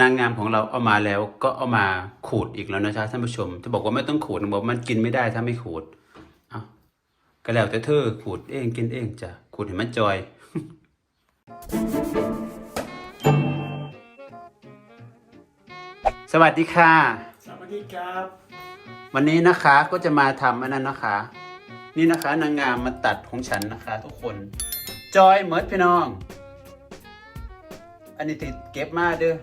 นางงามของเราเอามาแล้วก็เอามาขูดอีกแล้วนะจ๊ะท่านผู้ชม จะบอกว่าไม่ต้องขูดบอกมันกินไม่ได้ถ้าไม่ขูดเอาก็แล้วแต่เธอขูดเองกินเองจ้ะขูดให้มันจอย สวัสดีค่ะ สวัสดีครับ วันนี้นะคะก็จะมาทำอันนั้นนะคะ นี่นะคะ นางงามมาตัดของฉันนะคะ ทุกคน จอยเมิร์ดพี่น้อง อันนี้ติดเก็บมาเด้อ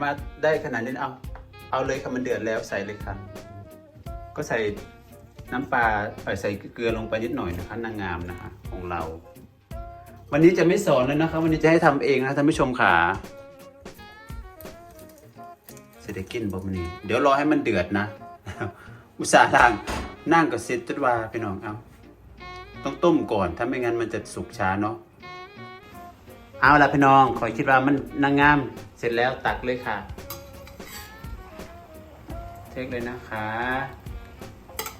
มาได้ขนาดนี้เอา เอาเลยค่ะมันเดือดแล้วใส่เลยค่ะ ก็ใส่น้ำปลาเอ่อใส่เกลือลงไปนิดหน่อยนะคะนางงามนะคะของเรา วันนี้จะไม่สอนแล้วนะคะ วันนี้จะให้ทำเองนะท่านผู้ชมค่ะเสได็จกินบ่มันนี้เดี๋ยวรอให้มันเดือดนะ อุตส่าห์ล่างนั่งกับเซตจดว่าพี่น้องเอาต้องต้มก่อนถ้าไม่งั้นมันจะสุกช้าเนาะเอาละพี่น้องขอคิดว่ามันนางงาม ร็จแล้วตักเลยค่ะเทคเลยนะคะ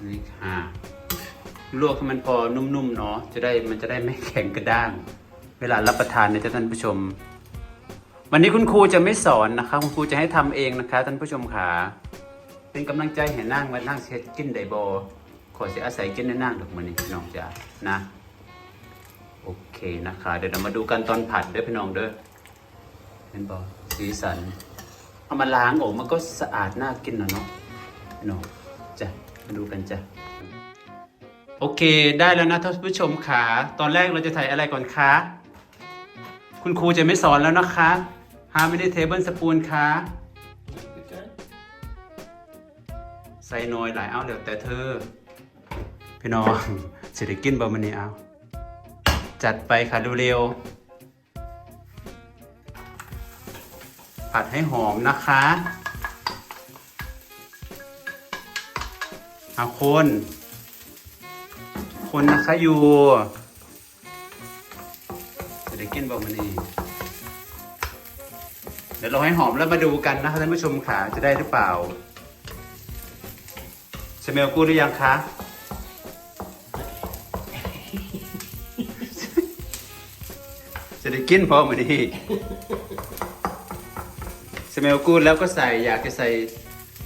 นี่ค่ะ ลวกให้มันพอนุ่มๆเนาะ จะได้มันจะได้ไม่แข็งกระด้าง เวลารับประทานเนี่ยท่านผู้ชม วันนี้คุณครูจะไม่สอนนะคะ คุณครูจะให้ทำเองนะคะท่านผู้ชมขาเป็นกำลังใจให้นั่งมานั่งเช็ดกินไดโบขอเสียอาศัยกินในนั่งดอกมันนี่พี่น้องจ้านะโอเคนะคะ เดี๋ยวเรามาดูกันตอนผัดด้อพี่น้องเด้อเห็นบอ สีสัน เอามาล้างออกมันก็สะอาดน่ากินนะเนาะพี่น้องจ้ะมาดูกันจ้ะโอเคได้แล้วนะท่านผู้ชมขาตอนแรกเราจะถ่ายอะไรก่อนคะคุณครูจะไม่สอนแล้วนะคะหาไม่ได้เทเบิลสปูนคะใส่น้อยหลายเอาเดี๋ยวแต่เธอ พี่น้องสิได้กินบ่มันนี้เอาจัดไปค่ะเร็วๆ ผัดให้หอมนะคะเอาคน คนนะคะอยู่จะได้กินบ่มันนี้เดี๋ยวเราให้หอมแล้วมาดูกันนะคะท่านผู้ชมค่ะจะได้หรือเปล่าสเมลกูหรือยังคะจะได้กินพอมือนี้ สเมลกูดแล้วก็ใส่อยากจะใส่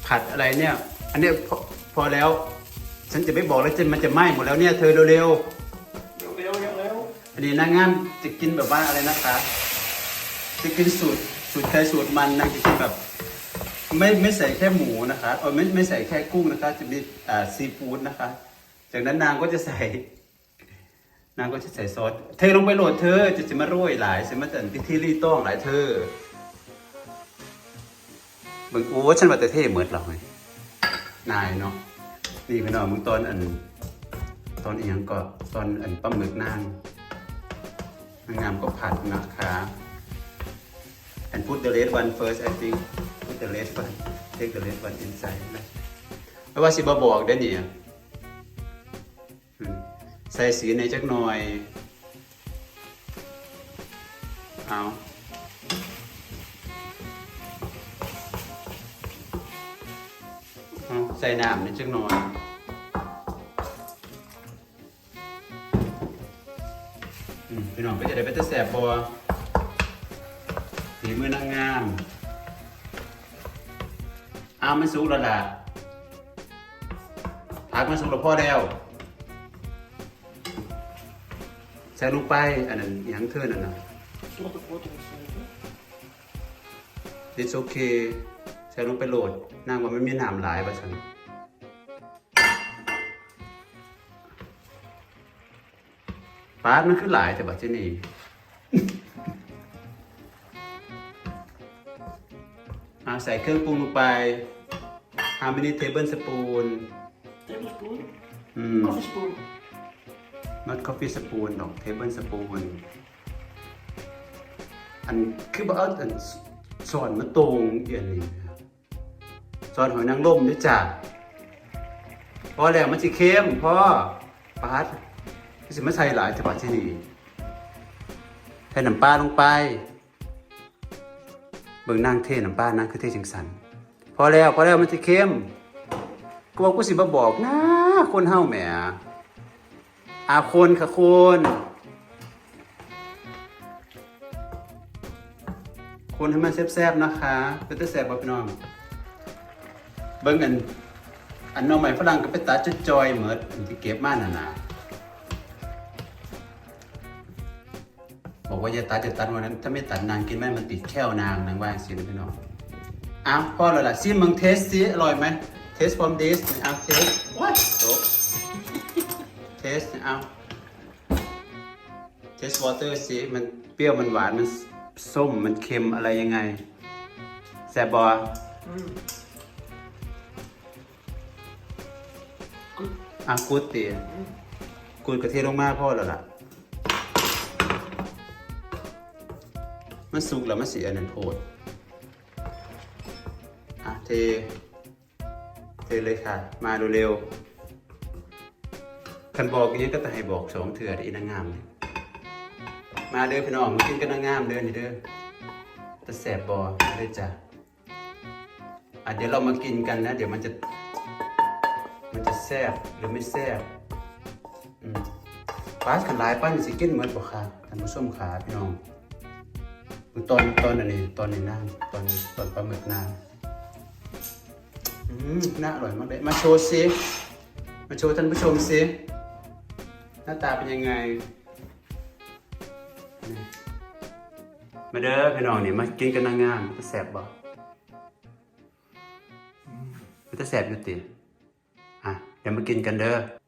ผัดอะไรเนี่ย อันเนี้ยพอพอแล้ว ฉันจะไม่บอกแล้วจะมันจะไหม้หมดแล้วเนี่ยเธอเร็วเร็วเร็วเร็วเร็วๆอันนี้นางงามจะกินแบบว่าอะไรนะคะ จะกินสูตรสูตรใครสูตรมันนางจะกินแบบ ไม่ไม่ใส่แค่หมูนะคะเออไม่ไม่ใส่แค่กุ้งนะคะ จะมีอ่าซีฟู้ดนะคะ จากนั้นนางก็จะใส่นางก็จะใส่ซอสเทลงไปโหลดเธอจะจะมาโรยหลายจะมาแต่พิธีรีต้องหลายเธอ เบิ่งโอ้ฉันว่าแต่เท่เหมือนเราไงนายเนาะนี่พี่น้องมึงตอนอัน ตอนอีหยังก็ตอนอันปลาหมึกนางนางงามก็ผัดนะคะ and put the red one first I think put the red one take the red one inside นะเพราะว่าสิบบอกได้อนี่อืมใส่สีในจักหน่อย เอา ใส่น้ำในจักหน่อยพี่น้องก็จะได้ไปแต่แสบบัวฝีมือนางงามอามันสุกแล้วล่ะผักมันสุกแล้วพ่อแล้วใส่ลงไปอันนั้นยังเทินอันนั้น Grote grote gesneden. it's okay ส่ลงไปโหลดนางว่ามันมีน้ำหลายป่ะฉันปาดมันคือหลายแต่บัดเจนี่เอาใส่เครื่องปรุงลงไป how many tablespoon Tablespoon. อืม Coffee spoon. not coffee spoon ดอก tablespoon อันคือบ่เอาอันสอนมาตรงเอียนนี่ส อนหอยนางรมด้วยจ้ะพอแล้วมันสิเค็มพ่อปาดคือสิมาใส่หลายแต่บาดที่นี่ใส่น้ำปลาลงไป เบิ่งนางเทน้ำปลานางคือเทจังสันพอแล้วพอแล้วมันสิเค็มกูบอกกูสิมาบอกนะคนเฮาแหมอาคนค่ะคนคนคนให้มันแซ่บๆนะคะเป็นตาแซ่บบ่พี่น้อง เบิ่งอันอันน้องใหม่ฝรั่งก็ไปตัดจะจอยเหมือนที่เก็บมาน่ะนะบอกว่าอย่าตัดจะตัดวันนั้นถ้าไม่ตัดนางกินไม่มันติดแค่วนางนางว่าสินะพี่น้องอ้าวพอแล้วล่ะซิมึงเทสสิอร่อยไหมเทส from this อ้าวเทส What? โตเทสเอาเทสวอเตอร์สิมันเปรี้ยวมันหวานมันส้มมันเค็มอะไรยังไงแซบบอ อะกูดตีกูดกระเทียมลงมากพ่อแล้วล่ะ มันสุกแล้วมันสีอันนั้นโพดอะเท เทเลยค่ะ มาเร็วๆคันบอกอย่างนี้ก็ต้องให้บอกสองเถื่อได้อีนางงามเลยมาเด้อพี่น้องมากินกันนางงามเด้อนี่เด้อแตะแสบบอมาเลยจ้ะอะเดี๋ยวเรามากินกันนะ เดี๋ยวมันจะ มันจะแซ่บหรือไม่แซ่บปลาขันหลายป้านสิกินเหมือนบ่ค่ะท่านผู้ชมขาพี่น้องตอนตอนอันนี้ตอนนี้นั่งตอนตอนปลาหมึกนางอืมน่าอร่อยมากเลยมาโชว์ซิมาโชว์ท่านผู้ชมซิหน้าตาเป็นยังไง มาเด้อพี่น้องนี่มากินกันนางงามมันจะแสบบ่มันจะแสบอยู่ติ อะเดี๋ยวมากินกันเด้อ